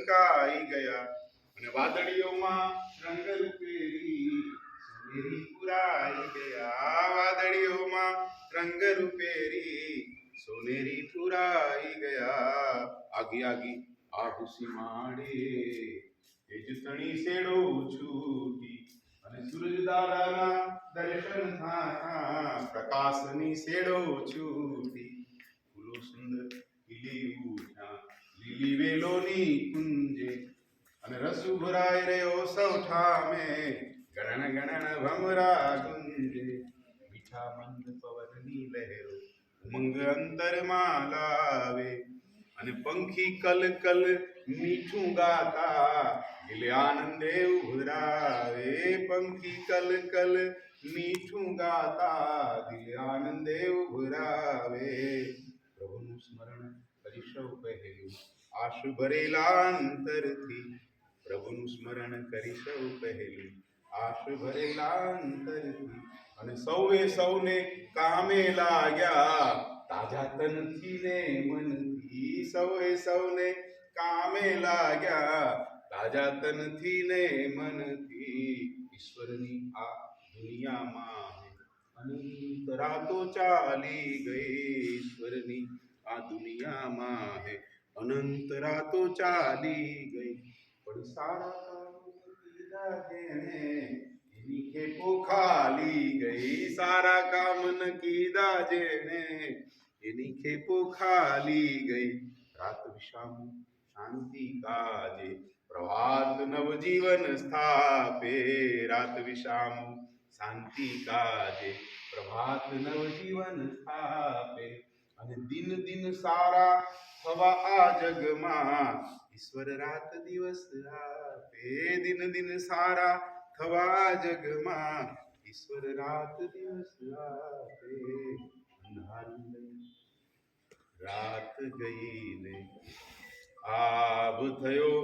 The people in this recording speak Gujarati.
ઢંકાઈ ગયા અને વાદળીઓમાં રંગ રૂપેરી પુરાઈ ગયા. વાદળીઓમાં રંગ રૂપેરી સોનેરી પુરાઈ ગયા. આગી આગી આહુસી માડે તેજ તણી શેડો છૂટી અને સૂરજ દાદાના દર્શન થા, પ્રકાશની શેડો છૂટી. ફૂલો સુંદર લીલી વેલોની કુંજે. અને રસુ ભરાઈ રહ્યો સૌ ઠામે ગણન ગણન ભમરા ગુંજે. મીઠા મંદ પવનની લહેરો ઉમંગ અંતરમાં લાવે. અને પંખી કલ કલ મીઠું ગાતા. એટલે આનંદે ઉભરાવે. પંખી કલ કલ મીઠું ગાતા. દિલ આશુ ભરેલા અંતરથી પ્રભુનું સ્મરણ કરી સૌ પહેલું આશુ ભરેલા અંતરથી અને સૌએ સૌને કામે લાગ્યા. તાજા તનથી ને મનથી સૌએ સૌને કામે લાગ્યા. તાજા તનથી ને મનથી ઈશ્વરની આ દુનિયામાં અનંત રાતો ચાલી ગઈ ઈશ્વરની. આ દુનિયામાં હે. અનંત રાતો ચાલી ગઈ. પણ સારા એની ખેપો ખાલી ગઈ. સારા કામ ન કીધા જેને એની ખેપો ખાલી ગઈ. રાત વિશામ શાંતિ કાજે પ્રભાત નવજીવન સ્થાપે. રાત વિશામ શાંતિ કાજે પ્રભાત નવજીવન સ્થાપે. અને દિન દિન સારા થવા આ જગમાં. ઈશ્વર રાત દિવસ આપે દિન દિન સારા થવા જગમાં. ઈશ્વર રાત દિવસ આપે રાત ગઈ રાત ગઈને આભ થયો